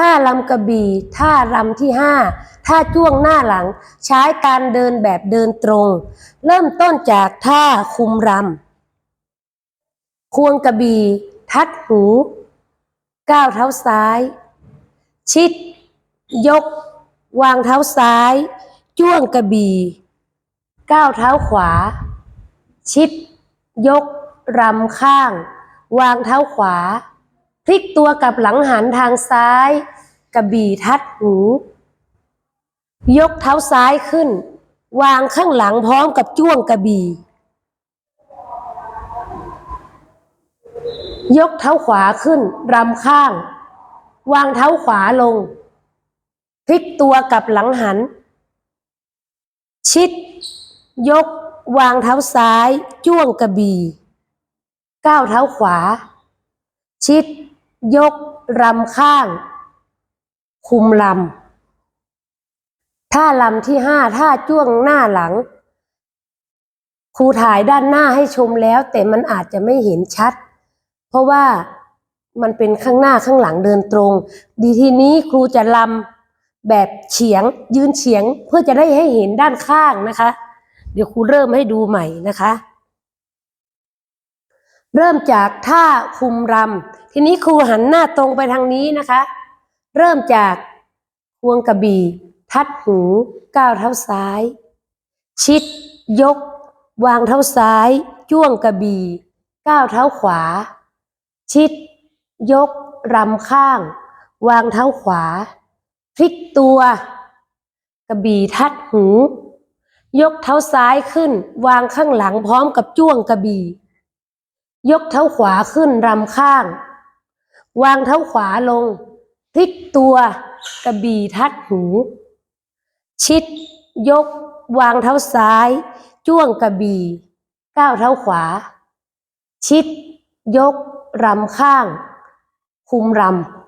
ท่าลำกระบี่ท่ารำที่ห้าท่าจ้วงหน้าหลัง ใช้การเดินแบบเดินตรง เริ่มต้นจากท่าคุมรำควงกระบี่ทัดหู ก้าวเท้าซ้าย ชิด ยก วางเท้าซ้าย จ้วงกระบี่ก้าวเท้าขวา ชิด ยก รำข้าง วางเท้าขวา พลิกตัวกลับหลังหันทางซ้าย กระบี่ทัดหู ยกเท้าซ้ายขึ้น วางข้างหลังพร้อมกับจ้วงกระบี่ ยกเท้าขวาขึ้น รำข้าง วางเท้าขวาลง พลิกตัวกลับหลังหัน ชิด ยก วางเท้าซ้าย จ้วงกระบี่ก้าวเท้าขวาชิด ยกรำข้าง คุมลำท่าลำที่ห้าท่าจ้วงหน้าหลัง ครูถ่ายด้านหน้าให้ชมแล้ว แต่มันอาจจะไม่เห็นชัด เพราะว่ามันเป็นข้างหน้าข้างหลังเดินตรง ดีทีนี้ครูจะลำแบบเฉียง ยืนเฉียงเพื่อจะได้ให้เห็นด้านข้างนะคะ เดี๋ยวครูเริ่มให้ดูใหม่นะคะ เริ่มจากท่าคุมรำทีนี้ครูหันหน้าตรงไปทางนี้นะคะ เริ่มจากควงกระบี่ ทัดหูก้าวเท้าซ้าย ชิด ยก วางเท้าซ้าย จ้วงกระบี่ก้าวเท้าขวา ชิด ยกรำข้าง วางเท้าขวา พลิกตัว กระบี่ทัดหู ยกเท้าซ้ายขึ้น วางข้างหลังพร้อมกับจ้วงกระบี่ ยกเท้าขวาขึ้นรำข้าง วางเท้าขวาลงพลิกตัวกระบี่ทัดหู ชิด ยก วางเท้าซ้าย จ้วงกระบี่ก้าวเท้าขวา ชิด ยก รำข้าง คุมรำ